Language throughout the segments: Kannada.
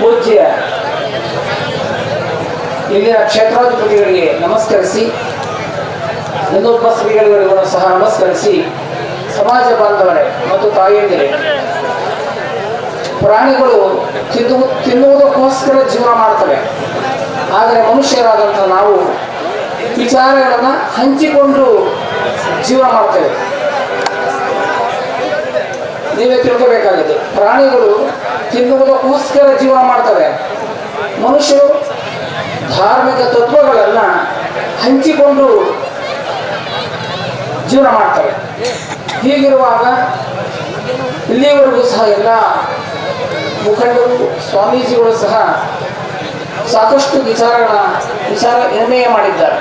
ಪೂಜ್ಯ ಇಲ್ಲಿನ ಕ್ಷೇತ್ರಾಧಿಪತಿಗಳಿಗೆ ನಮಸ್ಕರಿಸಿ, ಇನ್ನೊಬ್ಬ ಶ್ರೀಗಳಿಗೂ ಸಹ ನಮಸ್ಕರಿಸಿ, ಸಮಾಜ ಬಾಂಧವರೇ ಮತ್ತು ತಾಯಿಯಂದಿರೇ, ಪ್ರಾಣಿಗಳು ತಿನ್ನು ತಿನ್ನುವುದಕ್ಕೋಸ್ಕರ ಜೀವನ ಮಾಡ್ತವೆ. ಆದರೆ ಮನುಷ್ಯರಾದಂಥ ನಾವು ವಿಚಾರಗಳನ್ನು ಹಂಚಿಕೊಂಡು ಜೀವನ ಮಾಡ್ತೇವೆ. ನೀವೇ ತಿಳ್ಕೋಬೇಕಾಗಿದೆ, ಪ್ರಾಣಿಗಳು ತಿನ್ನುವುದಕ್ಕೋಸ್ಕರ ಜೀವನ ಮಾಡ್ತವೆ. ಮನುಷ್ಯರು ಧಾರ್ಮಿಕ ತತ್ವಗಳನ್ನ ಹಂಚಿಕೊಂಡು ಜೀವನ ಮಾಡ್ತವೆ. ಹೀಗಿರುವಾಗ ಇಲ್ಲಿಯವರೆಗೂ ಸಹ ಎಲ್ಲ ಮುಖಂಡರು, ಸ್ವಾಮೀಜಿಗಳು ಸಹ ಸಾಕಷ್ಟು ವಿಚಾರಗಳ ವಿಚಾರ ನಿರ್ಣಯ ಮಾಡಿದ್ದಾರೆ.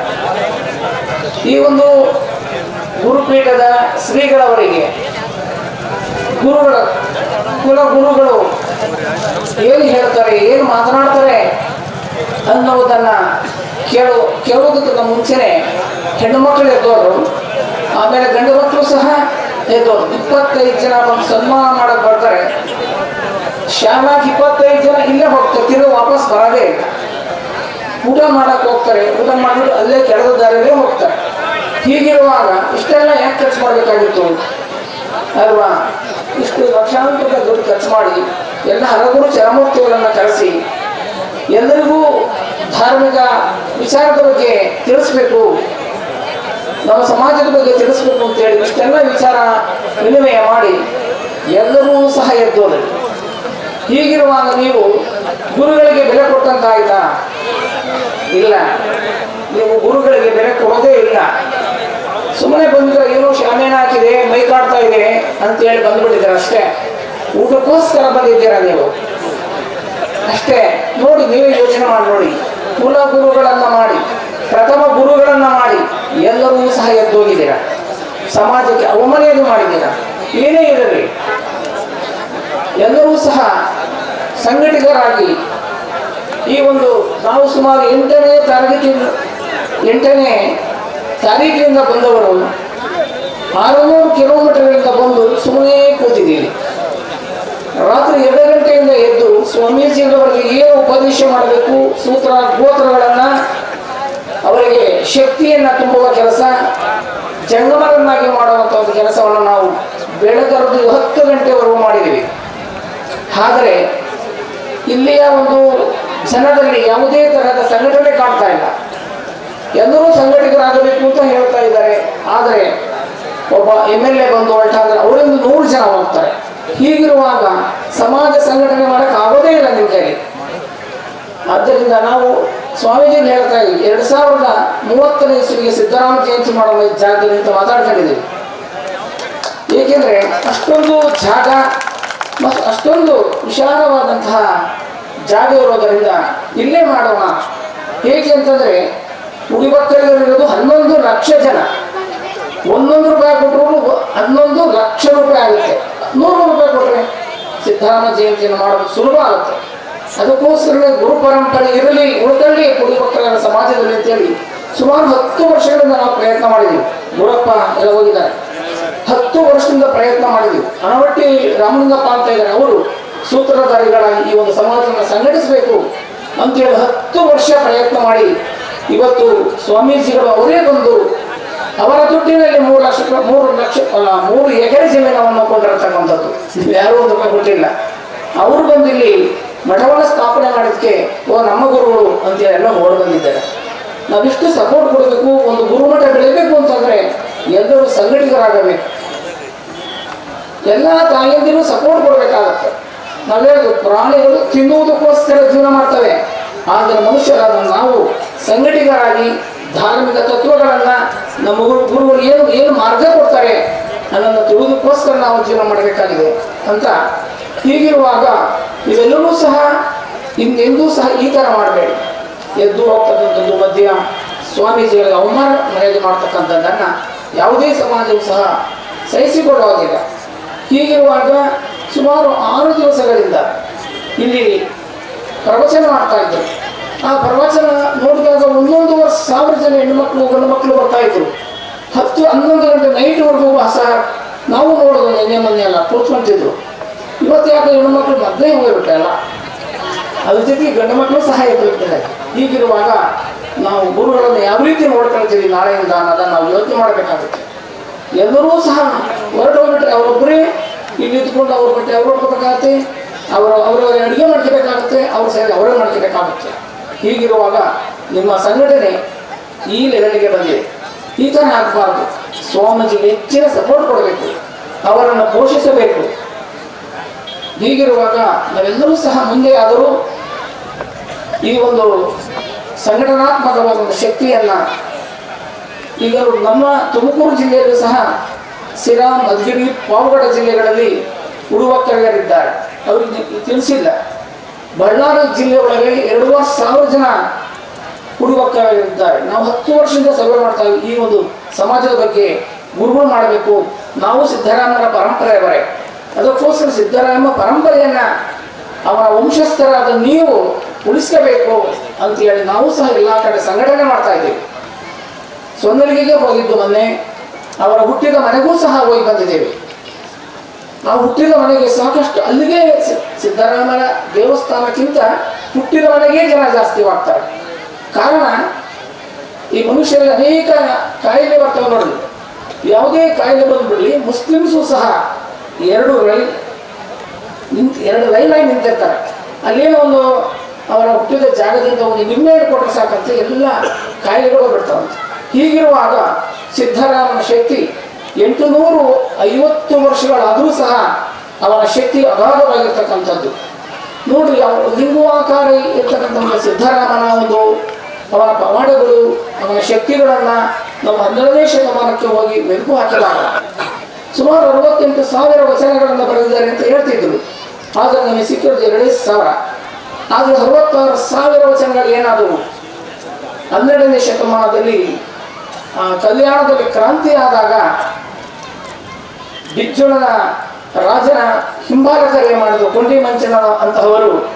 ಈ ಒಂದು ಗುರುಪೀಠದ ಶ್ರೀಗಳವರಿಗೆ ಗುರುಗಳ ಕುಲ ಗುರುಗಳು ಏನು ಹೇಳ್ತಾರೆ, ಏನು ಮಾತನಾಡ್ತಾರೆ ಅನ್ನೋದನ್ನ ಕೇಳು ಕೇಳೋದಕ್ಕಿಂತ ಮುಂಚೆನೆ ಹೆಣ್ಣು ಮಕ್ಕಳು ಎದ್ದವರು ಆಮೇಲೆ ಗಂಡು ಮಕ್ಕಳು ಸಹ ಎದ್ದವರು ಇಪ್ಪತ್ತೈದು ಜನ ಒಂದು ಸನ್ಮಾನ ಮಾಡಕ್ ಬರ್ತಾರೆ. ಶಾಲಾಗಿ ಇಪ್ಪತ್ತೈದು ಜನ ಇಲ್ಲೇ ಹೋಗ್ತಾರೆ, ತಿರುಗಿ ವಾಪಸ್ ಬರೋದೇ ಊಟ ಮಾಡಕ್ ಹೋಗ್ತಾರೆ, ಊಟ ಮಾಡಿಬಿಟ್ಟು ಅಲ್ಲೇ ಕೆಳದ ದಾರಿಯಲ್ಲೇ ಹೋಗ್ತಾರೆ. ಹೀಗಿರುವಾಗ ಇಷ್ಟೆಲ್ಲ ಯಾಕೆ ಖರ್ಚು ಮಾಡಬೇಕಾಗಿತ್ತು? ಅಲ್ವಾ? ಇಷ್ಟು ಲಕ್ಷಾಂತರ ದುಡ್ಡು ಖರ್ಚು ಮಾಡಿ ಎಲ್ಲ ಹಲಗುರು ಚರಮೂರ್ತಿಗಳನ್ನು ಕರೆಸಿ ಎಲ್ಲರಿಗೂ ಧಾರ್ಮಿಕ ವಿಚಾರದ ಬಗ್ಗೆ ತಿಳಿಸ್ಬೇಕು, ನಮ್ಮ ಸಮಾಜದ ಬಗ್ಗೆ ತಿಳಿಸ್ಬೇಕು ಅಂತೇಳಿ ಇಷ್ಟೆಲ್ಲ ವಿಚಾರ ವಿನಿಮಯ ಮಾಡಿ ಎಲ್ಲರೂ ಸಹ ಎದ್ದೋದು ಹೀಗಿರುವಾಗ ನೀವು ಗುರುಗಳಿಗೆ ಬೆಲೆ ಕೊಟ್ಟಂತಾಯ್ತಾ? ಇಲ್ಲ. ನೀವು ಗುರುಗಳಿಗೆ ಬೆಲೆ ಕೊಡೋದೇ ಇಲ್ಲ. ಸುಮ್ಮನೆ ಬಂದ್ರೆ ಏನೋ ಶಾಮೇನ ಹಾಕಿದೆ, ಮೈ ಕಾಡ್ತಾ ಇದೆ ಅಂತೇಳಿ ಬಂದ್ಬಿಟ್ಟಿದ್ದಾರೆ ಅಷ್ಟೇ ಊಟಕ್ಕೋಸ್ಕರ ಬಂದಿದ್ದೀರಾ ನೀವು? ಅಷ್ಟೇ, ನೋಡಿ, ನೀವೇ ಯೋಚನೆ ಮಾಡಿ, ನೋಡಿ. ಕುಲ ಗುರುಗಳನ್ನ ಮಾಡಿ, ಪ್ರಥಮ ಗುರುಗಳನ್ನ ಮಾಡಿ, ಎಲ್ಲರೂ ಸಹ ಎದ್ದೋಗಿದ್ದೀರಾ? ಸಮಾಜಕ್ಕೆ ಅವಮಾನೆಯನ್ನು ಮಾಡಿದ್ದೀರಾ? ಏನೇ ಇರಲಿ, ಎಲ್ಲರೂ ಸಹ ಸಂಘಟಿತರಾಗಿ ಈ ಒಂದು ನಾವು ಸುಮಾರು ಎಂಟನೇ ತರಗತಿ, ಎಂಟನೇ ತಾರೀಕಿನಿಂದ ಬಂದವರು, ಆರುನೂರು ಕಿಲೋಮೀಟರ್ಗಳಿಂದ ಬಂದು ಸುಮ್ಮನೆ ಕೂತಿದ್ದೀವಿ ರಾತ್ರಿ ಎರಡು ಗಂಟೆಯಿಂದ ಎದ್ದು ಸ್ವಾಮೀಜಿಯವರಿಗೆ ಏನು ಉಪದೇಶ ಮಾಡಬೇಕು, ಸೂತ್ರ, ಗೋತ್ರಗಳನ್ನ, ಅವರಿಗೆ ಶಕ್ತಿಯನ್ನ ತುಂಬುವ ಕೆಲಸ, ಜಂಗಮರನ್ನಾಗಿ ಮಾಡುವಂತ ಒಂದು ಕೆಲಸವನ್ನು ನಾವು ಬೆಳಗರದು ಹತ್ತು ಗಂಟೆವರೆಗೂ ಮಾಡಿದ್ದೀವಿ. ಆದರೆ, ಇಲ್ಲಿಯ ಒಂದು ಜನರಲ್ಲಿ ಯಾವುದೇ ತರಹದ ಸಂಘಟನೆ ಕಾಣ್ತಾ ಇಲ್ಲ. ಎಲ್ಲರೂ ಸಂಘಟಿತರಾಗಬೇಕು ಅಂತ ಹೇಳ್ತಾ ಇದ್ದಾರೆ. ಆದರೆ, ಒಬ್ಬ ಎಂ ಎಲ್ ಎ ಬಂದು ಹೊರಟಾದ್ರೆ ಅವರಿಂದ ನೂರು ಜನ ಹೋಗ್ತಾರೆ. ಹೀಗಿರುವಾಗ ಸಮಾಜ ಸಂಘಟನೆ ಮಾಡಕ್ ಆಗೋದೇ ಇಲ್ಲ ನಿಮ್ಮ ಕೈಲಿ. ಆದ್ದರಿಂದ ನಾವು ಸ್ವಾಮೀಜಿ ಹೇಳ್ತಾ ಇದ್ವಿ, ಎರಡ್ ಸಾವಿರದ ಮೂವತ್ತನೇ ಇಸ್ವಿಗೆ ಸಿದ್ದರಾಮ ಜಯಂತಿ ಮಾಡುವ ಜಾಗದಲ್ಲಿ ಅಂತ ಮಾತಾಡ್ಕೊಂಡಿದ್ದೀವಿ. ಏಕೆಂದ್ರೆ ಅಷ್ಟೊಂದು ಜಾಗ ಮತ್ತು ಅಷ್ಟೊಂದು ವಿಶಾಲವಾದಂತಹ ಜಾಗ ಇರೋದರಿಂದ ಇಲ್ಲೇ ಮಾಡೋಣ. ಹೇಗೆ ಅಂತಂದ್ರೆ ಉಡಿಬಕ್ಕಲಿರೋದು ಹನ್ನೊಂದು ಲಕ್ಷ ಜನ. ಒಂದೊಂದು ರೂಪಾಯಿ ಕೊಟ್ಟರು ಹನ್ನೊಂದು ಲಕ್ಷ ರೂಪಾಯಿ ಆಗುತ್ತೆ. ನೂರು ರೂಪಾಯಿ ಕೊಟ್ರೆ ಸಿದ್ಧಾರ್ಥ ಜಯಂತಿಯನ್ನು ಮಾಡೋದು ಸುಲಭ ಆಗುತ್ತೆ. ಅದಕ್ಕೋಸ್ಕರ ಗುರು ಪರಂಪರೆ ಇರಲಿ ಉಳ್ಕೊಳ್ಳಿ ಮಕ್ಕಳ ಸಮಾಜದಲ್ಲಿ ಅಂತೇಳಿ ಸುಮಾರು ಹತ್ತು ವರ್ಷಗಳಿಂದ ನಾವು ಪ್ರಯತ್ನ ಮಾಡಿದ್ದೀವಿ ಗುರಪ್ಪ ಎಲ್ಲ ಹೋಗಿದ್ದಾರೆ. ಹತ್ತು ವರ್ಷದಿಂದ ಪ್ರಯತ್ನ ಮಾಡಿದ್ವಿ. ಅನವಟ್ಟಿ ರಾಮಲಿಂಗಪ್ಪ ಅಂತ ಇದ್ದಾರೆ. ಅವರು ಸೂತ್ರಧಾರಿಗಳಾಗಿ ಈ ಒಂದು ಸಮಾಜವನ್ನು ಸಂಘಟಿಸಬೇಕು ಅಂತೇಳಿ ಹತ್ತು ವರ್ಷ ಪ್ರಯತ್ನ ಮಾಡಿ ಇವತ್ತು ಸ್ವಾಮೀಜಿಗಳು ಅವರೇ ಬಂದು ಅವರ ದುಡ್ಡಿನಲ್ಲಿ ಮೂರು ಲಕ್ಷ ಮೂರು ಲಕ್ಷ ಮೂರು ಎಕರೆ ಜಮೀನವನ್ನು ಕೊಂಡಿರತಕ್ಕಂಥದ್ದು. ಯಾರೂ ಒಂದು ರೂಪಾಯಿ ಕೊಟ್ಟಿಲ್ಲ. ಅವರು ಬಂದು ಇಲ್ಲಿ ಮಠವನ್ನು ಸ್ಥಾಪನೆ ಮಾಡೋದಕ್ಕೆ ಓ, ನಮ್ಮ ಗುರುಗಳು ಅಂತ ಎಲ್ಲ ಓಡ್ ಬಂದಿದ್ದಾರೆ. ನಾವಿಷ್ಟು ಸಪೋರ್ಟ್ ಕೊಡಬೇಕು, ಒಂದು ಗುರುಮಠ ಬೆಳಿಬೇಕು ಅಂತಂದ್ರೆ ಎಲ್ಲರೂ ಸಂಘಟಿತರಾಗಬೇಕು. ಎಲ್ಲ ತಾಯಿಯಂದಿರು ಸಪೋರ್ಟ್ ಕೊಡಬೇಕಾಗತ್ತೆ. ನಾವು ಹೇಳುದು ಪ್ರಾಣಿಗಳು ತಿನ್ನುವುದಕ್ಕೋಸ್ಕರ ಜೀವನ ಮಾಡ್ತವೆ. ಆದರೆ ಮನುಷ್ಯರಾದ ನಾವು ಸಂಘಟಿತರಾಗಿ ಧಾರ್ಮಿಕ ತತ್ವಗಳನ್ನ ನಮ್ಮ ಗುರು ಗುರುಗಳು ಏನು ಏನು ಮಾರ್ಗ ಕೊಡ್ತಾರೆ ಅನ್ನೋದನ್ನು ತಿಳಿದಕ್ಕೋಸ್ಕರ ನಾವು ಜೀವನ ಮಾಡಬೇಕಾಗಿದೆ ಅಂತ ಹೀಗಿರುವಾಗ ಇವೆಲ್ಲವೂ ಸಹ ಇನ್ನೆಂದೂ ಸಹ ಈ ಥರ ಮಾಡಬೇಡಿ. ಎದ್ದು ಹೋಗ್ತಕ್ಕಂಥದ್ದು ಮಧ್ಯ ಸ್ವಾಮೀಜಿಗಳಿಗೆ ಅವಮಾನ ಮರ್ಯಾದೆ ಮಾಡ್ತಕ್ಕಂಥದ್ದನ್ನು ಯಾವುದೇ ಸಮಾಜವು ಸಹ ಸಹಿಸಿಕೊಳ್ಳುವುದಿಲ್ಲ ಹೀಗಿರುವಾಗ ಸುಮಾರು ಆರು ದಿವಸಗಳಿಂದ ಇಲ್ಲಿ ಪ್ರವಚನ ಮಾಡ್ತಾ ಇದ್ದರು ಆ ಪ್ರವಚನ ನೋಡಿದಾಗ ಒಂದೊಂದುವರೆ ಸಾವಿರ ಜನ ಹೆಣ್ಣುಮಕ್ಳು ಗಂಡು ಮಕ್ಕಳು ಬರ್ತಾ ಇದ್ರು. ಹತ್ತು, ಹನ್ನೊಂದು ಗಂಟೆ ನೈಟ್ವರೆಗೂ ಸಹ ನಾವು ನೋಡೋದು ನಿನ್ನೆ ಮೊನ್ನೆ ಅಲ್ಲ ಕೂತ್ಕೊಂತಿದ್ರು. ಇವತ್ತು ಯಾಕೆ ಹೆಣ್ಣುಮಕ್ಳು ಮೊದಲೇ ಹೋಗಿಬಿಟ್ಟಲ್ಲ ಅದ್ರ ಜೊತೆಗೆ ಗಂಡು ಮಕ್ಕಳು ಸಹ ಬೀಳ್ತಾರೆ ಹೀಗಿರುವಾಗ ನಾವು ಗುರುಗಳನ್ನು ಯಾವ ರೀತಿ ನೋಡ್ಕೊಳ್ತೀವಿ ನಾಳೆಯಿಂದ ಅನ್ನೋದನ್ನು ನಾವು ಯೋಚನೆ ಮಾಡಬೇಕಾಗುತ್ತೆ. ಎಲ್ಲರೂ ಸಹ ಹೊರಟು ಹೋಗ್ಬಿಟ್ರೆ ಅವರೊಬ್ಬರೇ ಇಲ್ಲಿ ಇದ್ಕೊಂಡು ಅವ್ರ ಬಟ್ಟೆ ಅವ್ರು ಹೋಗ್ಬೇಕಾಗತ್ತೆ ಅವರು ಅವರವರೇ ಅಡುಗೆ ಮಾಡ್ಕೋಬೇಕಾಗುತ್ತೆ, ಅವ್ರ ಸರಿ ಅವರೇ ಮಾಡ್ಕೋಬೇಕಾಗುತ್ತೆ. ಹೀಗಿರುವಾಗ ನಿಮ್ಮ ಸಂಘಟನೆ ಈ ಲೆವೆಲ್ಗೆ ಬಂದಿದೆ. ಈ ಥರ ಆಗಬಾರ್ದು ಸ್ವಾಮೀಜಿ ಹೆಚ್ಚಿನ ಸಪೋರ್ಟ್ ಕೊಡಬೇಕು. ಅವರನ್ನು ಪೋಷಿಸಬೇಕು. ಹೀಗಿರುವಾಗ ನಾವೆಲ್ಲರೂ ಸಹ ಮುಂದೆ ಆದರೂ ಈ ಒಂದು ಸಂಘಟನಾತ್ಮಕವಾದ ಒಂದು ಶಕ್ತಿಯನ್ನು ಈಗ ನಮ್ಮ ತುಮಕೂರು ಜಿಲ್ಲೆಯಲ್ಲೂ ಸಹ ಸಿರಾ ಮಧುಗಿರಿ ಪಾವಗಡ ಜಿಲ್ಲೆಗಳಲ್ಲಿ ಉಡುವಕ್ಕರಿದ್ದಾರೆ ಅವರಿಗೆ ತಿಳಿಸಿಲ್ಲ. ಬಳ್ಳಾರಿ ಜಿಲ್ಲೆ ಒಳಗೆ ಎರಡೂವರೆ ಸಾವಿರ ಜನ ಹುಡುಗಕ್ಕರಿದ್ದಾರೆ ನಾವು ಹತ್ತು ವರ್ಷದಿಂದ ಸರ್ವೆ ಮಾಡ್ತಾ ಈ ಒಂದು ಸಮಾಜದ ಬಗ್ಗೆ ಗುರುಗಳು ಮಾಡಬೇಕು. ನಾವು ಸಿದ್ದರಾಮನ ಪರಂಪರೆಯವರೇ ಅದಕ್ಕೋಸ್ಕರ ಸಿದ್ದರಾಮ ಪರಂಪರೆಯನ್ನ ಅವರ ವಂಶಸ್ಥರಾದ ನೀವು ಉಳಿಸ್ಕೋಬೇಕು ಅಂತೇಳಿ ನಾವು ಸಹ ಎಲ್ಲ ಕಡೆ ಸಂಘಟನೆ ಮಾಡ್ತಾ ಇದ್ದೀವಿ. ಸೊಂದಲಿಗೆಗೆ ಹೋಗಿದ್ದು ಮೊನ್ನೆ. ಅವರ ಹುಟ್ಟಿದ ಮನೆಗೂ ಸಹ ಹೋಗಿ ಬಂದಿದ್ದೇವೆ. ನಾವು ಹುಟ್ಟಿದ ಮನೆಗೆ ಸಾಕಷ್ಟು ಅಲ್ಲಿಗೆ ಸಿದ್ದರಾಮರ ದೇವಸ್ಥಾನಕ್ಕಿಂತ ಹುಟ್ಟಿದ ಮನೆಗೆ ಜನ ಜಾಸ್ತಿ ಮಾಡ್ತಾರೆ. ಕಾರಣ, ಈ ಮನುಷ್ಯರಲ್ಲಿ ಅನೇಕ ಕಾಯಿಲೆ ಬರ್ತವೆ ನೋಡಿ ಯಾವುದೇ ಕಾಯಿಲೆ ಬಂದ್ಬಿಡಲಿ, ಮುಸ್ಲಿಮ್ಸು ಸಹ ಎರಡು ರೈಲ್ ನಿಂತು, ಎರಡು ರೈಲಾಗಿ ನಿಂತಿರ್ತಾರೆ. ಅಲ್ಲೇನೋ ಒಂದು ಅವರ ಹುಟ್ಟಿದ ಜಾಗದಿಂದ ಒಂದು ನಿಮ್ಮೆ ಕೊಟ್ಟರೆ ಸಾಕಂತೆ, ಎಲ್ಲ ಕಾಯಿಲೆಗಳು ಬಿಡ್ತಾವಂತೆ ಹೀಗಿರುವಾಗ ಸಿದ್ದರಾಮನ ಶಕ್ತಿ ಎಂಟು ನೂರು ಐವತ್ತು ವರ್ಷಗಳಾದರೂ ಸಹ ಅವರ ಶಕ್ತಿ ಅಗಾಧವಾಗಿರ್ತಕ್ಕಂಥದ್ದು. ನೋಡ್ರಿ ಅವರು ಲಿಂಗುವಾಕಾರ ಇರ್ತಕ್ಕಂಥ ಒಂದು ಸಿದ್ದರಾಮನ ಒಂದು ಅವರ ಪವಾಡಗಳು ಅವರ ಶಕ್ತಿಗಳನ್ನು ನಮ್ಮ ಹನ್ನೆರಡನೇ ಶತಮಾನಕ್ಕೆ ಹೋಗಿ ಮೆಲುಕು ಹಾಕಿದಾಗ ಸುಮಾರು ಅರವತ್ತೆಂಟು ಸಾವಿರ ವಚನಗಳನ್ನು ಬರೆದಿದ್ದಾರೆ ಅಂತ ಹೇಳ್ತಿದ್ರು. ಆದರೆ ನಮಗೆ ಸಿಕ್ಕಿರೋದು ಎರಡೇ ಸಾವಿರ. ಆದರೆ ಅರವತ್ತಾರು ಸಾವಿರ ವಚನಗಳು ಏನಾದವು? ಹನ್ನೆರಡನೇ ಶತಮಾನದಲ್ಲಿ ಕಲ್ಯಾಣದಲ್ಲಿ ಕ್ರಾಂತಿ ಆದಾಗ ಬಿಜ್ಜುಳನ ರಾಜನ ಹಿಂಬಾಲಕರೇ ಮಾಡಿದ್ರು, ಕೊಂಡಿ ಮಂಚನ ಅಂತಹವರು.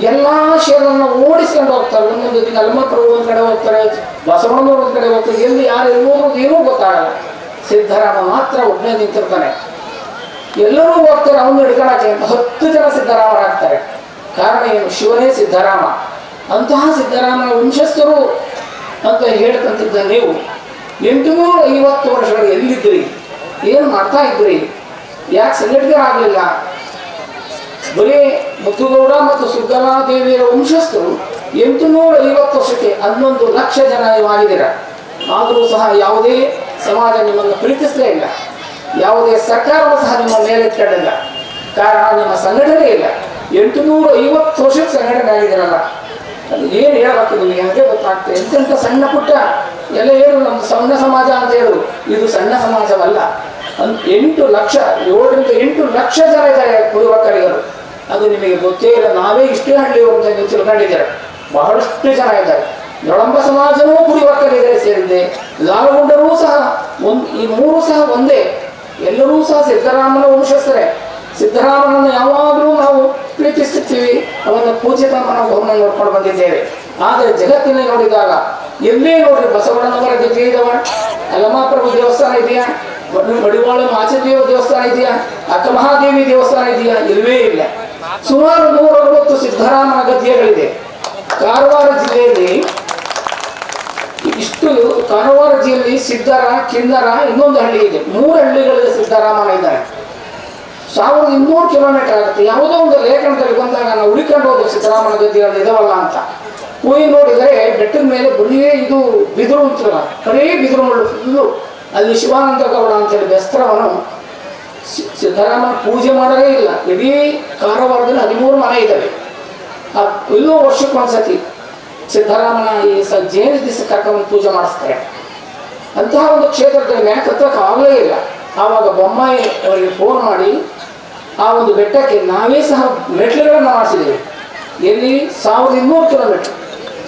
ಎಲ್ಲ ಶೇರನ್ನು ಓಡಿಸ್ಕೊಂಡು ಹೋಗ್ತಾರೆ. ಒಂದೊಂದು ದಿನ ಹನುಮಂತರು ಒಂದ್ ಕಡೆ ಹೋಗ್ತಾರೆ, ಬಸವಣ್ಣನವರು ಒಂದ್ ಕಡೆ ಹೋಗ್ತಾರೆ. ಎಲ್ಲಿ ಯಾರು ಎಲ್ಲರೂ ಏನೂ ಗೊತ್ತಾಗಲ್ಲ. ಸಿದ್ಧರಾಮ ಮಾತ್ರ ಒಬ್ಬನೇ ನಿಂತಿರ್ತಾನೆ. ಎಲ್ಲರೂ ಹೋಗ್ತಾರೆ ಅವನು ಹಿಡ್ಕೊಳಕ್ಕೆ ಅಂತ ಹತ್ತು ಜನ ಸಿದ್ದರಾಮರಾಗ್ತಾರೆ ಕಾರಣ ಏನು? ಶಿವನೇ ಸಿದ್ದರಾಮ ಅಂತಹ ಸಿದ್ದರಾಮನ ವಂಶಸ್ಥರು ಅಂತ ಹೇಳ್ತಂತಿದ್ದ ನೀವು. ಎಂಟುನೂರ ಐವತ್ತು ವರ್ಷಗಳು ಎಲ್ಲಿದ್ರಿ ಏನು ಮಾಡ್ತಾ ಇದ್ರಿ? ಯಾಕೆ ಸಂಘಟನೆ ಆಗಲಿಲ್ಲ? ಬರೀ ಮುತ್ತುಗೌಡ ಮತ್ತು ಸುಗ್ಗಲಾದೇವಿಯರ ವಂಶಸ್ಥರು ಎಂಟುನೂರ ಐವತ್ತು ವರ್ಷಕ್ಕೆ ಹನ್ನೊಂದು ಲಕ್ಷ ಜನ ನೀವು ಆಗಿದ್ದೀರ ಆದರೂ ಸಹ ಯಾವುದೇ ಸಮಾಜ ನಿಮ್ಮನ್ನು ಪ್ರೀತಿಸಲೇ ಇಲ್ಲ. ಯಾವುದೇ ಸರ್ಕಾರವೂ ಸಹ ನಿಮ್ಮ ಮೇಲೆ ಮೇಲೆತ್ತಲಿಲ್ಲ ಕಾರಣ ನಿಮ್ಮ ಸಂಘಟನೆ ಇಲ್ಲ. ಎಂಟುನೂರ ಐವತ್ತು ವರ್ಷಕ್ಕೆ ಸಂಘಟನೆ ಆಗಿದ್ದೀರಲ್ಲ. ಅದು ಏನು ಹೇಳಬೇಕು ನಿಮಗೆ? ಅದೇ ಗೊತ್ತಾಗ್ತದೆ? ಎಂತೆಂಥ ಸಣ್ಣ ಪುಟ್ಟ? ಎಲ್ಲ ಹೇಳು ನಮ್ಮ ಸಣ್ಣ ಸಮಾಜ ಅಂತ ಹೇಳು. ಇದು ಸಣ್ಣ ಸಮಾಜವಲ್ಲ. ಎಂಟು ಲಕ್ಷ, ಏಳರಿಂದ ಎಂಟು ಲಕ್ಷ ಜನ ಇದ್ದಾರೆ ಕುರುಬಕ್ಕರಿಗರು ಅದು ನಿಮಗೆ ಗೊತ್ತೇ ಇಲ್ಲ, ನಾವೇ ಇಷ್ಟೇ ಹಳ್ಳಿ ಅಂತ ನೀವು ತಿಳ್ಕೊಂಡಿದ್ದೀರ. ಬಹಳಷ್ಟು ಜನ ಇದ್ದಾರೆ. ಸಮಾಜವೂ ಸಮಾಜನೂ ಕುರುಬಕ್ಕರಿಗರೇ ಸೇರಿದೆ. ಲಾಲಗುಂಡರೂ ಸಹ ಒಂದು ಈ ಮೂರು ಸಹ ಒಂದೇ. ಎಲ್ಲರೂ ಸಹ ಸಿದ್ದರಾಮನ ವಂಶಸ್ಥರೇ. ಸಿದ್ದರಾಮನನ್ನು ಯಾವಾಗಲೂ ನಾವು ಪ್ರೀತಿಸುತ್ತೀವಿ. ಅವನ ಪೂಜಿತ ಮನೋಭಾವನ ನೋಡ್ಕೊಂಡು ಬಂದಿದ್ದೇವೆ. ಆದರೆ ಜಗತ್ತಿನಲ್ಲಿ ನೋಡಿದಾಗ, ಎಲ್ಲೇ ನೋಡ್ರಿ ಬಸವಣ್ಣನವರ ಗದ್ದೆ ಇದಾವ ಅಲಮಾಪ್ರಭು ದೇವಸ್ಥಾನ ಇದೆಯಾ? ಮಡಿವಾಳ ಮಾಚದೇವ ದೇವಸ್ಥಾನ ಇದೆಯಾ? ಅಕ್ಕ ಮಹಾದೇವಿ ದೇವಸ್ಥಾನ ಇದೆಯಾ? ಇಲ್ಲವೇ ಇಲ್ಲ. ಸುಮಾರು ನೂರ ಅರವತ್ತು ಸಿದ್ಧರಾಮನ ಗದ್ಯಗಳಿದೆ. ಕಾರವಾರ ಜಿಲ್ಲೆಯಲ್ಲಿ ಇಷ್ಟು ಕಾರವಾರ ಜಿಲ್ಲೆಯಲ್ಲಿ ಸಿದ್ದರ ಕಿನ್ನರ, ಇನ್ನೊಂದು ಹಳ್ಳಿ ಇದೆ. ಮೂರು ಹಳ್ಳಿಗಳಲ್ಲಿ ಸಿದ್ದರಾಮನ ಇದ್ದಾರೆ. ಸಾವಿರದ ಇನ್ನೂರು ಕಿಲೋಮೀಟರ್ ಆಗುತ್ತೆ. ಯಾವುದೋ ಒಂದು ಲೇಖನದಲ್ಲಿ ಬಂದಾಗ ನಾವು ಹುಡುಕೊಂಡು ಹೋದ ಸಿದ್ದರಾಮನ ಗದ್ದಿಗಳು ಇದಾವಲ್ಲ ಅಂತ. ಕೂಯಿ ನೋಡಿದರೆ ಬೆಟ್ಟದ ಮೇಲೆ ಬರೀ ಇದು ಬಿದಿರು ಅಂತಲ್ಲ ಬರೀ ಬಿದಿರು ಮುಳ್ಳು ಫುಲ್ಲು ಅಲ್ಲಿ ಶಿವಾನಂದ ಗೌಡ ಅಂತೇಳಿ ಬೆಸ್ತರವನು ಸಿ- ಸಿದ್ದರಾಮನ ಪೂಜೆ ಮಾಡೋದೇ ಇಲ್ಲ. ಇಡೀ ಕಾರವಾರದಲ್ಲಿ ಹದಿಮೂರು ಮನೆ ಇದ್ದಾವೆ ಆ ಎಲ್ಲೋ ವರ್ಷಕ್ಕೊಂದ್ಸತಿ ಸಿದ್ದರಾಮನ ಈ ಸ ಜೇನು ದಿವಸ ಕರ್ಕೊಂಡು ಪೂಜೆ ಮಾಡಿಸ್ತಾರೆ. ಅಂತಹ ಒಂದು ಕ್ಷೇತ್ರದಲ್ಲಿ ಮ್ಯಾಕ್ ಹತ್ತಕ್ಕೆ ಆಗಲೇ ಇಲ್ಲ. ಆವಾಗ ಬೊಮ್ಮಾಯಿ ಅವರಿಗೆ ಫೋನ್ ಮಾಡಿ ಆ ಒಂದು ಬೆಟ್ಟಕ್ಕೆ ನಾವೇ ಸಹ ಮೆಟ್ಲುಗಳನ್ನು ಮಾಡಿಸಿದ್ದೇವೆ. ಎಲ್ಲಿ ಸಾವಿರದ ಇನ್ನೂರು ಕಿಲೋಮೀಟರ್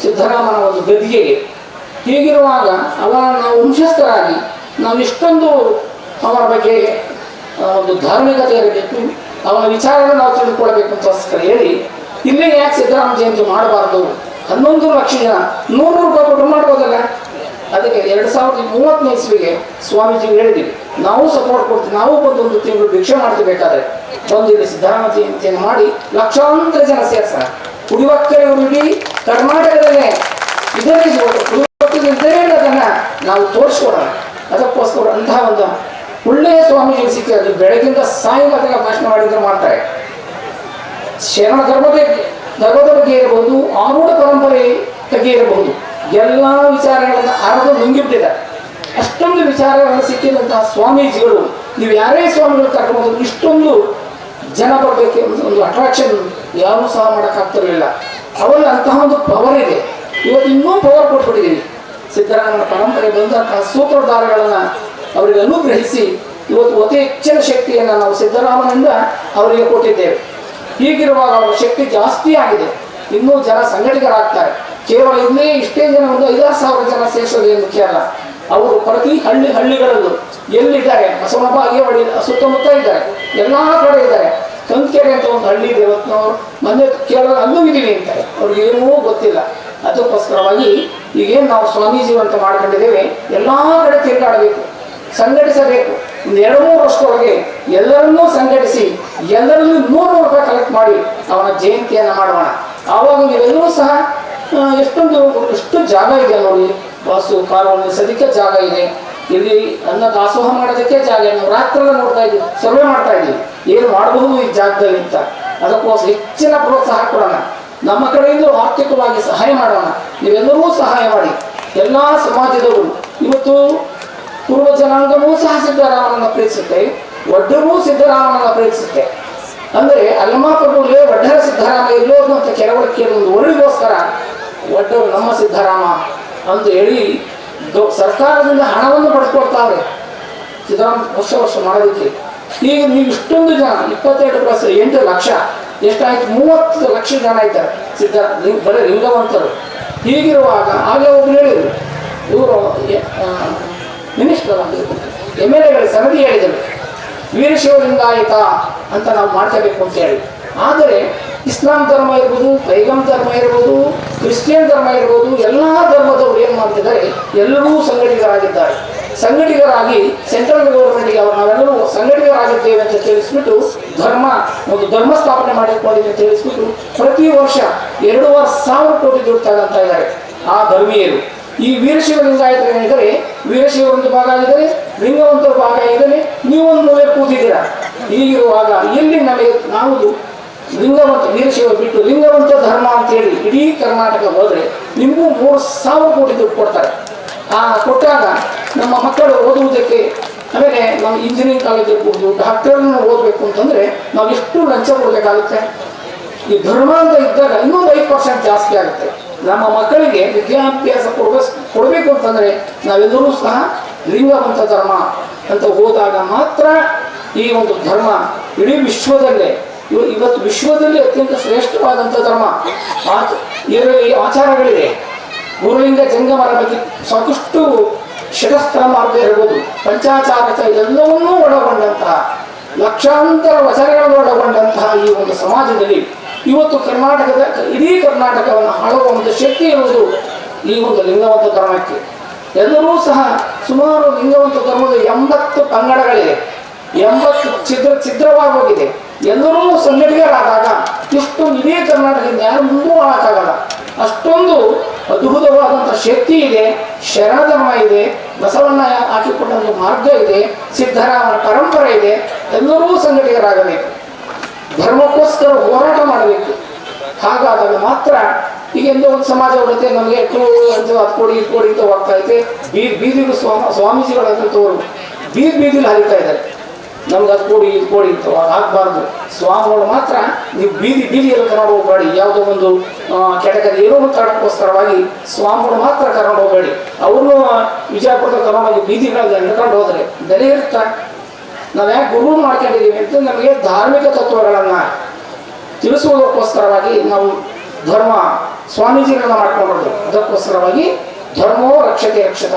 ಸಿದ್ದರಾಮನ ಒಂದು ಗದ್ದಿಗೆಗೆ ಹೀಗಿರುವಾಗ ಅವರ ನಾವು ವಂಶಸ್ಥರಾಗಿ ನಾವು ಇಷ್ಟೊಂದು ಅವರ ಬಗ್ಗೆ ಒಂದು ಧಾರ್ಮಿಕತೆ ಇರಬೇಕು ಅವನ ವಿಚಾರಗಳನ್ನು ನಾವು ತಿಳ್ಕೊಳ್ಬೇಕು ಅಂತೋಸ್ಕರ ಹೇಳಿ, ಇಲ್ಲಿ ಯಾಕೆ ಸಿದ್ದರಾಮ ಜಯಂತಿ ಮಾಡಬಾರ್ದು? ಹನ್ನೊಂದು ಲಕ್ಷ ಜನ, ನೂರು ರೂಪಾಯಿ ಕೊಟ್ಟು ಮಾಡ್ಬೋದಲ್ಲ? ಅದಕ್ಕೆ ಎರಡು ಸಾವಿರದ ಮೂವತ್ತನೇ ಇಸ್ವಿಗೆ ಸ್ವಾಮೀಜಿ ಹೇಳಿದ್ವಿ ನಾವು ಸಪೋರ್ಟ್ ಕೊಡ್ತೀವಿ, ನಾವು ಬಂದು ಒಂದು ತಿಂಗಳು ಭಿಕ್ಷೆ ಮಾಡ್ತೀವಿ ಬೇಕಾದ್ರೆ. ಬಂದು ಇಲ್ಲಿ ಸಿದ್ದರಾಮ ಜಯಂತಿಯನ್ನು ಮಾಡಿ ಲಕ್ಷಾಂತರ ಜನ ಸೇರ್ಸ. ಕುಡಿವಕ್ಕರೆ ಇಡೀ ಕರ್ನಾಟಕದಲ್ಲೇ ಇದರಲ್ಲಿ ಅದನ್ನ ನಾವು ತೋರಿಸ್ಕೊಡೋಣ. ಅದಕ್ಕೋಸ್ಕರ ಅಂತಹ ಒಂದು ಒಳ್ಳೆಯ ಸ್ವಾಮೀಜಿಗಳು ಅದು ಬೆಳಗಿಂದ ಸಾಯಂಕಾಲ ಭಾಷಣ ಮಾಡಿದ್ರೆ ಮಾಡ್ತಾರೆ. ಶರಣ ಧರ್ಮದ ಧರ್ಮದ ಬಗ್ಗೆ ಇರಬಹುದು ಆರೂಢ ಪರಂಪರೆ ಬಗ್ಗೆ ಇರಬಹುದು. ಎಲ್ಲ ವಿಚಾರಗಳನ್ನ ಅರ್ಧ ನುಂಗಿಬಿಟ್ಟಿದ್ದಾರೆ ಅಷ್ಟೊಂದು ವಿಚಾರಗಳನ್ನು ಸಿಕ್ಕಿದಂತಹ ಸ್ವಾಮೀಜಿಗಳು, ನೀವು ಯಾರೇ ಸ್ವಾಮಿಗಳು ಕರ್ಕೊಂಡು ಇಷ್ಟೊಂದು ಜನ ಬರಬೇಕು ಒಂದು ಅಟ್ರಾಕ್ಷನ್ ಯಾರು ಸಹ ಮಾಡೋಕ್ಕಾಗ್ತಿರಲಿಲ್ಲ. ಅವರಲ್ಲಿ ಅಂತಹ ಒಂದು ಪವರ್ ಇದೆ. ಇವತ್ತು ಇನ್ನೂ ಪವರ್ ಕೊಟ್ಬಿಟ್ಟಿದ್ದೀವಿ ಸಿದ್ದರಾಮಯ್ಯ ಪರಂಪರೆ ಬಂದಂತಹ ಸೂತ್ರಧಾರಗಳನ್ನು ಅವರಿಗೆ ಅನುಗ್ರಹಿಸಿ ಇವತ್ತು ಅತಿ ಹೆಚ್ಚಿನ ಶಕ್ತಿಯನ್ನು ನಾವು ಸಿದ್ದರಾಮನಿಂದ ಅವರಿಗೆ ಕೊಟ್ಟಿದ್ದೇವೆ. ಹೀಗಿರುವಾಗ ಅವರ ಶಕ್ತಿ ಜಾಸ್ತಿ ಆಗಿದೆ. ಇನ್ನೂ ಜನ ಸಂಘಟಿತರಾಗ್ತಾರೆ ಕೇವಲ ಇಲ್ಲೇ ಇಷ್ಟೇ ಜನ ಒಂದು ಐದಾರು ಸಾವಿರ ಜನ ಸೇರಿಸೋದು ಏನು ಮುಖ್ಯ ಅಲ್ಲ. ಅವರು ಪ್ರತಿ ಹಳ್ಳಿ ಹಳ್ಳಿಗಳಲ್ಲೂ ಎಲ್ಲಿದ್ದಾರೆ? ಬಸವನಪ್ಪ ಬಾಗೇವಾಡಿ ಸುತ್ತಮುತ್ತ ಇದ್ದಾರೆ. ಎಲ್ಲಾ ಕಡೆ ಇದ್ದಾರೆ. ಕಂಕೆರೆ ಅಂತ ಒಂದು ಹಳ್ಳಿ ಇದೆ. ಇವತ್ತು ಮೊನ್ನೆ ಕೇರಳ ಅಲ್ಲೂ ಇದ್ದೀವಿ ಅಂತಾರೆ ಅವ್ರಿಗೆ ಏನೂ ಗೊತ್ತಿಲ್ಲ. ಅದಕ್ಕೋಸ್ಕರವಾಗಿ ಈಗೇನು ನಾವು ಸ್ವಾಮೀಜಿ ಅಂತ ಮಾಡ್ಕೊಂಡಿದ್ದೇವೆ, ಎಲ್ಲ ಕಡೆ ತಿರುಗಾಡಬೇಕು, ಸಂಘಟಿಸಬೇಕು. ಒಂದು ಎರಡು ಮೂರು ವರ್ಷದೊಳಗೆ ಎಲ್ಲರನ್ನೂ ಸಂಘಟಿಸಿ ಎಲ್ಲರಲ್ಲೂ ನೂರು ನೂರು ರೂಪಾಯಿ ಕಲೆಕ್ಟ್ ಮಾಡಿ ಅವನ ಜಯಂತಿಯನ್ನು ಮಾಡೋಣ. ಆವಾಗ ನೀವೆಲ್ಲರೂ ಸಹ ಎಷ್ಟೊಂದು, ಎಷ್ಟು ಜಾಗ ಇದೆ ನೋಡಿ. ಬಸ್ಸು, ಕಾರು ನಿಲ್ಲಿಸೋದಕ್ಕೆ ಜಾಗ ಇದೆ. ಇಲ್ಲಿ ಅನ್ನ ದಾಸೋಹ ಮಾಡೋದಕ್ಕೆ ಜಾಗ ನಾವು ರಾತ್ರಿ ನೋಡ್ತಾ ಇದ್ದೀವಿ ಸರ್ವೆ ಮಾಡ್ತಾ ಇದ್ದೀವಿ ಏನು ಮಾಡಬಹುದು ಈ ಜಾಗದಲ್ಲಿ ಅಂತ. ಅದಕ್ಕೋಸ್ಕರ ಹೆಚ್ಚಿನ ಪ್ರೋತ್ಸಾಹ ಕೊಡೋಣ. ನಮ್ಮ ಕಡೆಯಿಂದ ಆರ್ಥಿಕವಾಗಿ ಸಹಾಯ ಮಾಡೋಣ. ನೀವೆಲ್ಲರೂ ಸಹಾಯ ಮಾಡಿ. ಎಲ್ಲ ಸಮಾಜದವರು. ಇವತ್ತು ಪೂರ್ವ ಜನಾಂಗವೂ ಸಹ ಸಿದ್ದರಾಮನನ್ನ ಪ್ರೀತಿಸುತ್ತೆ. ಒಡ್ಡರೂ ಸಿದ್ದರಾಮನನ್ನ ಪ್ರೀತಿಸುತ್ತೆ. ಅಂದರೆ ಅಲ್ಲಮಾಪುರದಲ್ಲಿ ಒಡ್ಡರ ಸಿದ್ದರಾಮ ಎಲ್ಲೋ ಅಂತ ಕೆಲವಕ್ಕೆ ಒಂದು ಒರಳಿಗೋಸ್ಕರ ಒಡ್ಡರು ನಮ್ಮ ಸಿದ್ದರಾಮ ಅಂತ ಹೇಳಿ ಸರ್ಕಾರದಿಂದ ಹಣವನ್ನು ಪಡ್ಕೊಳ್ತಾರೆ ಸಿದ್ದರಾಮ ವರ್ಷ ವರ್ಷ ಮಾಡೋದಕ್ಕೆ. ಈಗ ನೀವು ಇಷ್ಟೊಂದು ಜನ, ಇಪ್ಪತ್ತೆರಡು ಪ್ಲಸ್ ಎಂಟು ಲಕ್ಷ ಎಷ್ಟಾಯ್ತು? ಮೂವತ್ತು ಲಕ್ಷ ಜನ ಇದ್ದಾರೆ. ಸಿದ್ಧ ಬರೀ ಲಿಂಗವಂತರು. ಹೀಗಿರುವಾಗ ಆಗಲೇ ಒಬ್ರು ಹೇಳಿದರು. ಇವರು ಮಿನಿಸ್ಟರ್ ಎಂ ಎಲ್ ಎಗಳ ಸಮಿತಿ ಹೇಳಿದರು. ವೀರಶಿವ ಲಿಂಗಾಯಿತ ಅಂತ ನಾವು ಮಾಡ್ಕೋಬೇಕು ಅಂತ ಹೇಳಿ. ಆದರೆ, ಇಸ್ಲಾಂ ಧರ್ಮ ಇರ್ಬೋದು, ಪೈಗಂ ಧರ್ಮ ಇರ್ಬೋದು, ಕ್ರಿಶ್ಚಿಯನ್ ಧರ್ಮ ಇರ್ಬೋದು, ಎಲ್ಲ ಧರ್ಮದವರು ಏನು ಮಾಡ್ತಿದ್ದಾರೆ? ಎಲ್ಲರೂ ಸಂಘಟಿತರಾಗಿದ್ದಾರೆ. ಸಂಘಟಿತರಾಗಿ ಸೆಂಟ್ರಲ್ ಗೌರ್ಮೆಂಟ್ಗೆ ಅವರು ನಾವೆಲ್ಲರೂ ಸಂಘಟಿತರಾಗಿದ್ದೇವೆ ಅಂತ ತಿಳಿಸ್ಬಿಟ್ಟು ಧರ್ಮ, ಒಂದು ಧರ್ಮ ಸ್ಥಾಪನೆ ಮಾಡಿಕೊಂಡಿದೆ ಅಂತ ತಿಳಿಸ್ಬಿಟ್ಟು ಪ್ರತಿ ವರ್ಷ ಎರಡೂವರೆ ಸಾವಿರ ಕೋಟಿ ದುಡ್ಡು ತಗೊಂತ ಇದ್ದಾರೆ ಆ ಧರ್ಮೀಯರು. ಈ ವೀರಶೈವ ಲಿಂಗಾಯತರು ಏನಿದ್ದಾರೆ? ವೀರಶೈವ ಒಂದು ಭಾಗ ಆಗಿದ್ದಾರೆ ಲಿಂಗವಂತ ಭಾಗ ಆಗಿದ್ದಾರೆ. ನೀವೊಂದು ಮೂಲೆ ಕೂತಿದ್ದೀರಾ? ಹೀಗಿರುವಾಗ ಎಲ್ಲಿ ನಮಗೆ ನಾವು ಲಿಂಗವಂತ, ವೀರಶೈವ ಬಿಟ್ಟು ಲಿಂಗವಂತ ಧರ್ಮ ಅಂತೇಳಿ ಇಡೀ ಕರ್ನಾಟಕ ಹೋದರೆ ನಿಮಗೂ ಮೂರು ಸಾವಿರ ಕೋಟಿ ದುಡ್ಡು ಕೊಡ್ತಾರೆ. ಆ ಕೊಟ್ಟಾಗ ನಮ್ಮ ಮಕ್ಕಳು ಓದುವುದಕ್ಕೆ ಆಮೇಲೆ ನಾವು ಇಂಜಿನಿಯರಿಂಗ್ ಕಾಲೇಜ್ ಇರ್ಬೋದು ಡಾಕ್ಟರ್ನ ಓದಬೇಕು ಅಂತಂದ್ರೆ ನಾವು ಎಷ್ಟು ಲಂಚ ಕೊಡಬೇಕಾಗುತ್ತೆ? ಈ ಧರ್ಮ ಅಂತ ಇದ್ದಾಗ ಇನ್ನೊಂದು ಐದು ಪರ್ಸೆಂಟ್ ಜಾಸ್ತಿ ಆಗುತ್ತೆ. ನಮ್ಮ ಮಕ್ಕಳಿಗೆ ವಿದ್ಯಾಭ್ಯಾಸ ಕೊಡಬೇಕು ಕೊಡಬೇಕು ಅಂತಂದ್ರೆ ನಾವೆಲ್ಲರೂ ಸಹ ಲಿಂಗವಂತ ಧರ್ಮ ಅಂತ ಹೋದಾಗ ಮಾತ್ರ ಈ ಒಂದು ಧರ್ಮ ಇಡೀ ವಿಶ್ವದಲ್ಲೇ, ಇವ- ಇವತ್ತು ವಿಶ್ವದಲ್ಲಿ ಅತ್ಯಂತ ಶ್ರೇಷ್ಠವಾದಂಥ ಧರ್ಮ. ಆಚ- ಇದರಲ್ಲಿ ಆಚಾರಗಳಿದೆ ಗುರುಲಿಂಗ ಜಂಗಮರ ಬಗ್ಗೆ ಸಾಕಷ್ಟು ಷಟಸ್ತ್ರ ಮಾರ್ಗ ಇರಬಹುದು ಪಂಚಾಚಾರ ಎಲ್ಲವನ್ನೂ ಒಳಗೊಂಡಂತಹ ಲಕ್ಷಾಂತರ ವಚನಗಳನ್ನು ಒಳಗೊಂಡಂತಹ ಈ ಒಂದು ಸಮಾಜದಲ್ಲಿ ಇವತ್ತು ಕರ್ನಾಟಕದ ಇಡೀ ಕರ್ನಾಟಕವನ್ನು ಹಾಳುವ ಒಂದು ಶಕ್ತಿ ಇರುವುದು ಈ ಒಂದು ಲಿಂಗವಂತ ಧರ್ಮಕ್ಕೆ. ಎಲ್ಲರೂ ಸಹ ಸುಮಾರು ಲಿಂಗವಂತ ಧರ್ಮದ ಎಂಬತ್ತು ಪಂಗಡಗಳಿದೆ ಎಂಬತ್ತು ಛಿದ್ರ ಛಿದ್ರವಾಗಿ ಹೋಗಿದೆ ಎಲ್ಲರೂ ಸಂಘಟಿಗರಾದಾಗ ಇಷ್ಟು ಇಡೀ ಕರ್ನಾಟಕದಿಂದ ಯಾರು ಮುಂದೂ ಮಾಡೋಕ್ಕಾಗಲ್ಲ ಅಷ್ಟೊಂದು ಅದ್ಭುತವಾದಂಥ ಶಕ್ತಿ ಇದೆ, ಶರಣಧರ್ಮ ಇದೆ, ಬಸವಣ್ಣ ಹಾಕಿಕೊಂಡ ಮಾರ್ಗ ಇದೆ, ಸಿದ್ಧರಾಮನ ಪರಂಪರೆ ಇದೆ, ಎಲ್ಲರೂ ಸಂಘಟಿತರಾಗಬೇಕು. ಧರ್ಮಕ್ಕೋಸ್ಕರ ಹೋರಾಟ ಮಾಡಬೇಕು. ಹಾಗಾದಾಗ ಮಾತ್ರ ಈಗ ಎಂದೋ ಒಂದು ಸಮಾಜ ಬರುತ್ತೆ ನಮಗೆ ಟೂ ಅಂತ ಅದು ಕೊಡಿ ಇದು ಕೊಡಿ ಅಂತ ಹೋಗ್ತಾ ಐತೆ. ಬೀದಿ ಬೀದಿಗೂ ಸ್ವಾಮೀಜಿಗಳಂತ ತೋರು ಬೀದಿ ಬೀದಿಲಿ ಹರಿತಾ ಇದ್ದಾರೆ. ನಮ್ಗೆ ಅದು ಕೊಡಿ, ಇದು ಕೊಡಿ ಅಂತ ಆಗಬಾರ್ದು. ಸ್ವಾಮಿಗಳು ಮಾತ್ರ ನೀವು ಬೀದಿ ಬೀದಿಯಲ್ಲಿ ಕರ್ಕೊಂಡು ಹೋಗಬೇಡಿ. ಯಾವುದೋ ಒಂದು ಕೆಟಗರಿ ಏನೋ ಒಂದು ಕಾರಣಕ್ಕೋಸ್ಕರವಾಗಿ ಸ್ವಾಮಿಗಳು ಮಾತ್ರ ಕರ್ಕೊಂಡು ಹೋಗಬೇಡಿ. ಅವ್ರನ್ನೂ ವಿಜಯಪುರದ ಕರ್ಕೊಂಡು ಬೀದಿಗಳಲ್ಲಿ ನಡ್ಕೊಂಡು ಹೋದ್ರೆ ಬೆಲೆ ಇರುತ್ತಾ? ನಾವು ಯಾಕೆ ಗುರು ಮಾಡ್ಕೊಂಡಿದ್ದೀವಿ ಅಂತ ನಮಗೆ ಧಾರ್ಮಿಕ ತತ್ವಗಳನ್ನು ತಿಳಿಸುವುದಕ್ಕೋಸ್ಕರವಾಗಿ ನಾವು ಧರ್ಮ, ಸ್ವಾಮೀಜಿಗಳನ್ನ ಮಾಡ್ಕೊಂಡಿರೋದು ಅದಕ್ಕೋಸ್ಕರವಾಗಿ ಧರ್ಮೋ ರಕ್ಷತೆ ರಕ್ಷತ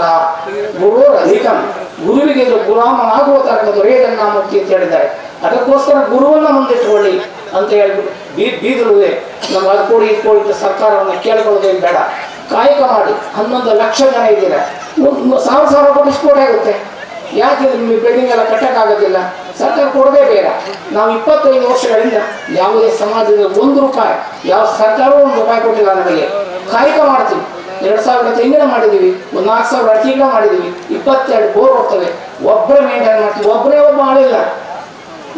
ಗುರು ಅಧಿಕಂ ಗುರುವಿಗೆ ಗುಲಾಮನಾಗುವ ತನಕ ದೊರೆಯದನ್ನ ಮುಕ್ತಿ ಅಂತ ಹೇಳಿದ್ದಾರೆ. ಅದಕ್ಕೋಸ್ಕರ ಗುರುವನ್ನ ಮುಂದಿಟ್ಟುಕೊಳ್ಳಿ ಅಂತ ಹೇಳ್ಬಿಟ್ಟು ಬೀ ಬೀದಲುವೆ ನಮ್ಗೆ ಅದು ಕೊಡಿ ಸರ್ಕಾರವನ್ನು ಕೇಳ್ಕೊಳ್ಳೋದೇನು ಬೇಡ. ಕಾಯಕ ಮಾಡಿ. ಹನ್ನೊಂದು ಲಕ್ಷ ಜನ ಇದ್ದೀರ. ಸಾವಿರ ಸಾವಿರ ಕೋಟಿ ಕೋಟಿ ಆಗುತ್ತೆ. ಯಾಕೆ ನಿಮ್ಮ ಬಿಲ್ಡಿಂಗ್ ಎಲ್ಲ ಕಟ್ಟಕ್ಕಾಗೋದಿಲ್ಲ? ಸರ್ಕಾರ ಕೊಡದೇ ಬೇಡ. ನಾವು ಇಪ್ಪತ್ತೈದು ವರ್ಷಗಳಿಂದ ಯಾವುದೇ ಸಮಾಜದ ಒಂದು ರೂಪಾಯಿ, ಯಾವ ಸರ್ಕಾರವೂ ಒಂದು ರೂಪಾಯಿ ಕೊಟ್ಟಿಲ್ಲ ನಮಗೆ. ಕಾಯಕ ಮಾಡ್ತೀವಿ. ಎರಡು ಸಾವಿರ ತೆಂಗಿನ ಮಾಡಿದ್ದೀವಿ, ಒಂದು ನಾಲ್ಕು ಸಾವಿರ ಅಡಿಕೆ ಗಿಡ ಮಾಡಿದ್ದೀವಿ, ಇಪ್ಪತ್ತೆರಡು ಬೋರ್ ಹೋಗ್ತವೆ. ಒಬ್ಬರೇ ಮೇಂಟೈನ್ ಮಾಡ್ತೀವಿ ಒಬ್ಬರೇ ಒಬ್ಬ ಆಳಿಲ್ಲ.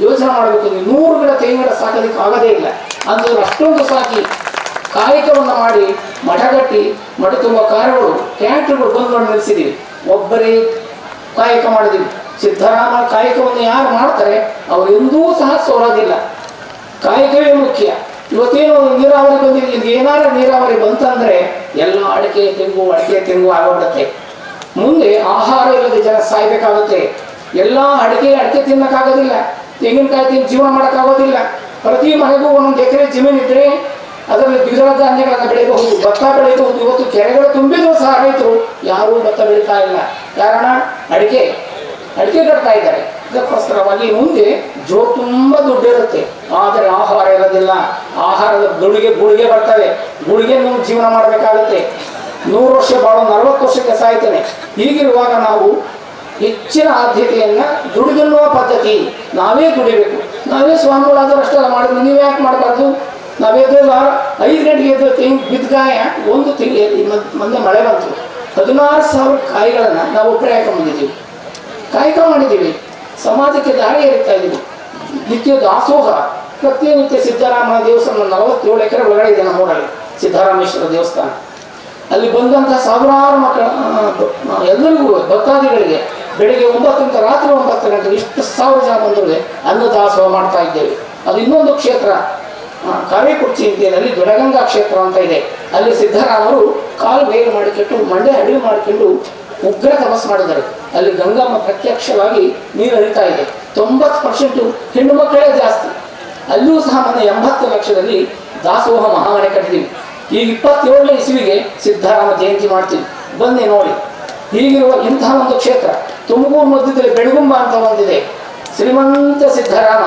ಯೋಚನೆ ಮಾಡಬೇಕು, ನೀವು ನೂರು ಗಿಡ ತೆಂಗಿನ ಸಾಕೋದಕ್ಕೆ ಆಗದೇ ಇಲ್ಲ. ಅಂದ್ರೆ ಅಷ್ಟೊಂದು ಸಾಕಿ, ಕಾಯಕವನ್ನು ಮಾಡಿ ಮಠಗಟ್ಟಿ ಮಠ ತುಂಬ ಕಾರ್ಯಗಳು ಟ್ಯಾಕ್ಟ್ರಿಗಳು ಬಂದು ನಿಲ್ಲಿಸಿದ್ದೀವಿ ಒಬ್ಬರೇ ಕಾಯಕ ಮಾಡಿದ್ದೀವಿ. ಸಿದ್ದರಾಮ ಕಾಯಕವನ್ನು ಯಾರು ಮಾಡ್ತಾರೆ, ಅವರು ಎಂದೂ ಸಹ ಸೋಲೋದಿಲ್ಲ. ಕಾಯಕವೇ ಮುಖ್ಯ. ಇವತ್ತೇನು ನೀರಾವರಿ ಬಂದಿದೆ? ಇದು ಏನಾರ ನೀರಾವರಿ ಬಂತಂದ್ರೆ ಎಲ್ಲ ಅಡಿಕೆ ತೆಂಗು ಅಡಿಕೆ ತೆಂಗು ಆಗೋಗ್ಬಿಡುತ್ತೆ. ಮುಂದೆ ಆಹಾರ ಇಲ್ಲದೆ ಜನ ಸಾಯ್ಬೇಕಾಗುತ್ತೆ. ಎಲ್ಲ ಅಡಿಕೆ ಅಡಿಕೆ ತಿನ್ನಕ್ಕಾಗೋದಿಲ್ಲ. ತೆಂಗಿನಕಾಯಿ ತಿಂದು ಜೀವನ ಮಾಡೋಕ್ಕಾಗೋದಿಲ್ಲ. ಪ್ರತಿ ಮನೆಗೂ ಒಂದೊಂದು ಎಕರೆ ಜಮೀನು ಇದ್ರೆ ಅದರಲ್ಲಿ ದ್ವಿದಳ ಧಾನ್ಯಗಳನ್ನ ಬೆಳೆಯಬಹುದು, ಭತ್ತ ಬೆಳೆಯಬಹುದು. ಇವತ್ತು ಕೆರೆಗಳು ತುಂಬಿದ್ರು ಸಹ ರೈತರು ಯಾರೂ ಭತ್ತ ಬೆಳೀತಾ ಇಲ್ಲ. ಕಾರಣ ಅಡಿಕೆ. ಅಡಿಕೆ ಕಟ್ತಾ ಇದ್ದಾರೆ. ಇದಕ್ಕೋಸ್ಕರವಾಗಿ ಮುಂದೆ ಜೋ ತುಂಬ ದುಡ್ಡಿರುತ್ತೆ ಆದರೆ ಆಹಾರ ಇರೋದಿಲ್ಲ. ಆಹಾರದ ಗುಳಿಗೆ ಗುಳಿಗೆ ಬರ್ತವೆ. ಗುಳಿಗೆ ನೀವು ಜೀವನ ಮಾಡಬೇಕಾಗುತ್ತೆ. ನೂರು ವರ್ಷ ಬಾಳು ನಲ್ವತ್ತು ವರ್ಷಕ್ಕೆ ಸಾಯ್ತಾನೆ. ಹೀಗಿರುವಾಗ ನಾವು ಹೆಚ್ಚಿನ ಆದ್ಯತೆಯನ್ನು ದುಡಿದೆನ್ನುವ ಪದ್ಧತಿ. ನಾವೇ ದುಡಿಬೇಕು. ನಾವೇ ಸ್ವಾಮಿಗಳಾದರೂ ಅಷ್ಟೆಲ್ಲ ಮಾಡಿದ್ರು ನೀವು ಯಾಕೆ ಮಾಡಬಾರ್ದು? ನಾವೆದ್ದಾಗ ಐದು ಗಂಟೆಗೆ ಎದ್ದು ತಿಂಗ್ ಬಿದ್ದಗಾಯ ಒಂದು ತಿಂಗಳು ಮೊನ್ನೆ ಮಳೆ ಬಂತು. ಹದಿನಾರು ಸಾವಿರ ಕಾಯಿಗಳನ್ನು ನಾವು ಒಬ್ಬರೇ ಹಾಕೊಂಡ್ಬಂದಿದ್ದೀವಿ ಕಾಯಕ ಮಾಡಿದ್ದೀವಿ. ಸಮಾಜಕ್ಕೆ ದಾರಿ ಎರಿತಾ ಇದ್ದೀವಿ ನಿತ್ಯ ದಾಸೋಹ, ಪ್ರತಿನಿತ್ಯ ಸಿದ್ದರಾಮ ದೇವಸ್ಥಾನ, ನಲವತ್ತೇಳು ಎಕರೆ ಒಳಗಡೆ ಇದೆ ನಮ್ಮೂರಲ್ಲಿ ಸಿದ್ದರಾಮೇಶ್ವರ ದೇವಸ್ಥಾನ. ಅಲ್ಲಿ ಬಂದಂತಹ ಸಾವಿರಾರು ಮಕ್ಕಳ ಎಲ್ಲರಿಗೂ, ಭಕ್ತಾದಿಗಳಿಗೆ ಬೆಳಿಗ್ಗೆ ಒಂಬತ್ತರಿಂದ ರಾತ್ರಿ ಒಂಬತ್ತು ಗಂಟೆ ಇಷ್ಟು ಸಾವಿರ ಜನ ಬಂದರೆ ಅನ್ನದಾಸೋಹ ಮಾಡ್ತಾ ಇದ್ದೇವೆ. ಅದು ಇನ್ನೊಂದು ಕ್ಷೇತ್ರ. ಕಾವೇಕುರ್ಚಿ ಅಲ್ಲಿ ದೊಡಗಂಗಾ ಕ್ಷೇತ್ರ ಅಂತ ಇದೆ. ಅಲ್ಲಿ ಸಿದ್ದರಾಮರು ಕಾಲು ಬೇಗ ಮಾಡಿಕೊಟ್ಟು ಮಂಡೆ ಅಡಿಗೆ ಮಾಡಿಕೊಂಡು ಉಗ್ರ ತಪಸ್ ಮಾಡಿದ್ದಾರೆ. ಅಲ್ಲಿ ಗಂಗಮ್ಮ ಪ್ರತ್ಯಕ್ಷವಾಗಿ ನೀರು ಹರಿತಾ ಇದೆ. ತೊಂಬತ್ತು ಪರ್ಸೆಂಟು ಹೆಣ್ಣು ಮಕ್ಕಳೇ ಜಾಸ್ತಿ. ಅಲ್ಲೂ ಸಹ ಮೊನ್ನೆ ಎಂಬತ್ತು ಲಕ್ಷದಲ್ಲಿ ದಾಸೋಹ ಮಹಾಮನೆ ಕಟ್ಟಿದ್ದೀವಿ ಈಗ ಇಪ್ಪತ್ತೇಳನೇ ಇಸುವಿಗೆ ಸಿದ್ಧಾರಾಮ ಜಯಂತಿ ಮಾಡ್ತೀವಿ. ಬನ್ನಿ ನೋಡಿ. ಹೀಗಿರುವ ಇಂತಹ ಒಂದು ಕ್ಷೇತ್ರ ತುಮಕೂರು ಮಧ್ಯದಲ್ಲಿ ಬೆಳಗುಂಬ ಅಂತ ಒಂದಿದೆ. ಶ್ರೀಮಂತ ಸಿದ್ಧರಾಮ.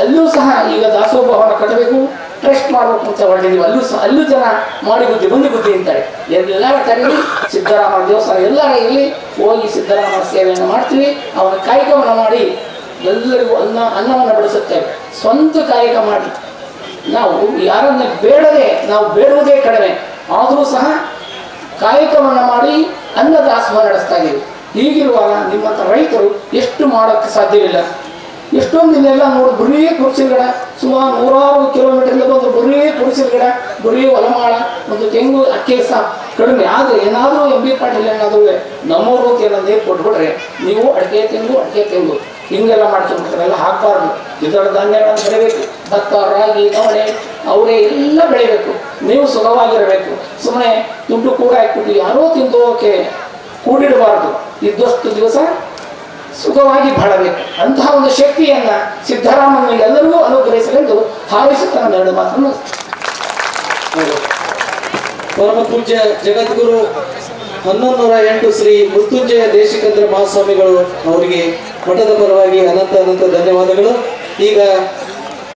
ಅಲ್ಲೂ ಸಹ ಈಗ ದಾಸೋಭವನ ಕಟ್ಟಬೇಕು. ಟ್ರಸ್ಟ್ ಮಾಡಬೇಕು ಅಂತ ಹೊರಟಿದ್ದೀವಿ ಅಲ್ಲೂ ಸಹ, ಅಲ್ಲೂ ಜನ ಮಾಡಿ ಬುದ್ಧಿ, ಬಂದು ಬುದ್ಧಿ ಅಂತಾರೆ. ಎಲ್ಲರ ತರಲಿ ಸಿದ್ದರಾಮ ದೇವಸ್ಥಾನ ಎಲ್ಲ ಇಲ್ಲಿ ಹೋಗಿ ಸಿದ್ದರಾಮ ಸೇವೆಯನ್ನು ಮಾಡ್ತೀವಿ. ಅವನ ಕಾಯಕವನ್ನು ಮಾಡಿ ಎಲ್ಲರಿಗೂ ಅನ್ನ, ಅನ್ನವನ್ನು ಬಡಿಸುತ್ತೇವೆ ಸ್ವಂತ ಕಾಯಕ ಮಾಡಿ. ನಾವು ಯಾರನ್ನ ಬೇಡದೆ, ನಾವು ಬೇಡುವುದೇ ಕಡಿಮೆ. ಆದರೂ ಸಹ ಕಾಯಕವನ್ನು ಮಾಡಿ ಅನ್ನದಾಸೋಹ ನಡೆಸ್ತಾ ಇದ್ದೀವಿ ಹೀಗಿರುವಾಗ ನಿಮ್ಮಂಥ ರೈತರು ಎಷ್ಟು ಮಾಡೋಕ್ಕೆ ಸಾಧ್ಯವಿಲ್ಲ. ಎಷ್ಟೊಂದು ಇಲ್ಲೆಲ್ಲ ನೋಡಿ, ಬರೀ ಕುರ್ಸಿಲ್ ಗಿಡ, ಸುಮಾರು ನೂರಾರು ಕಿಲೋಮೀಟರ್ಯಿಂದ ಬಂದು ಬರೀ ಕುರ್ಸಿಲ್ ಗಿಡ, ಬರೀ ಹೊಲಮಾಳ, ಒಂದು ತೆಂಗು, ಅಕ್ಕಿ ಸಹ ಕಡಿಮೆ. ಆದರೆ ಏನಾದರೂ ಎಂ ಬಿ ಪಾಟೀಲ್ ಏನಾದರೂ ನಮ್ಮವರು ಏನಾದ್ರು ಕೊಟ್ಬಿಟ್ರೆ ನೀವು ಅಡಿಕೆ ತೆಂಗು ಅಡಿಕೆ ತೆಂಗು. ಹಿಂಗೆಲ್ಲ ಮಾಡ್ಕೊಂಡ್ಬಿಡ್ತಾರೆಲ್ಲ ಹಾಕಬಾರ್ದು. ದ್ವಿದಳ ಧಾನ್ಯಗಳನ್ನು ಬೆಳಿಬೇಕು. ಭತ್ತ ರಾಗಿ ನವಣೆ ಅವರೇ ಎಲ್ಲ ಬೆಳಿಬೇಕು. ನೀವು ಸುಖವಾಗಿರಬೇಕು ಸುಮ್ಮನೆ ದುಡ್ಡು ಕೂಡ ಹಾಕ್ಬಿಟ್ಟು ಯಾರೋ ತಿಂದು ಕೂಡಿಡಬಾರ್ದು. ಇದ್ದಷ್ಟು ದಿವಸ ಸುಖವಾಗಿ ಬಾಳಬೇಕು. ಅಂತಹ ಒಂದು ಶಕ್ತಿಯನ್ನ ಸಿದ್ದರಾಮನ ಎಲ್ಲರಿಗೂ ಅನುಗ್ರಹಿಸಲೆಂದು ಹಾರೈಸುತ್ತಾ ನನ್ನ ಎರಡು ಮಾತನ್ನು ಪರಮ ಪೂಜ್ಯ ಜಗದ್ಗುರು ಹನ್ನೊಂದು ನೂರ ಎಂಟು ಶ್ರೀ ಮೃತ್ಯುಂಜಯ ದೇಶಿಕೇಂದ್ರ ಮಹಾಸ್ವಾಮಿಗಳು ಅವರಿಗೆ ಮಠದ ಪರವಾಗಿ ಅನಂತ ಅನಂತ ಧನ್ಯವಾದಗಳು. ಈಗ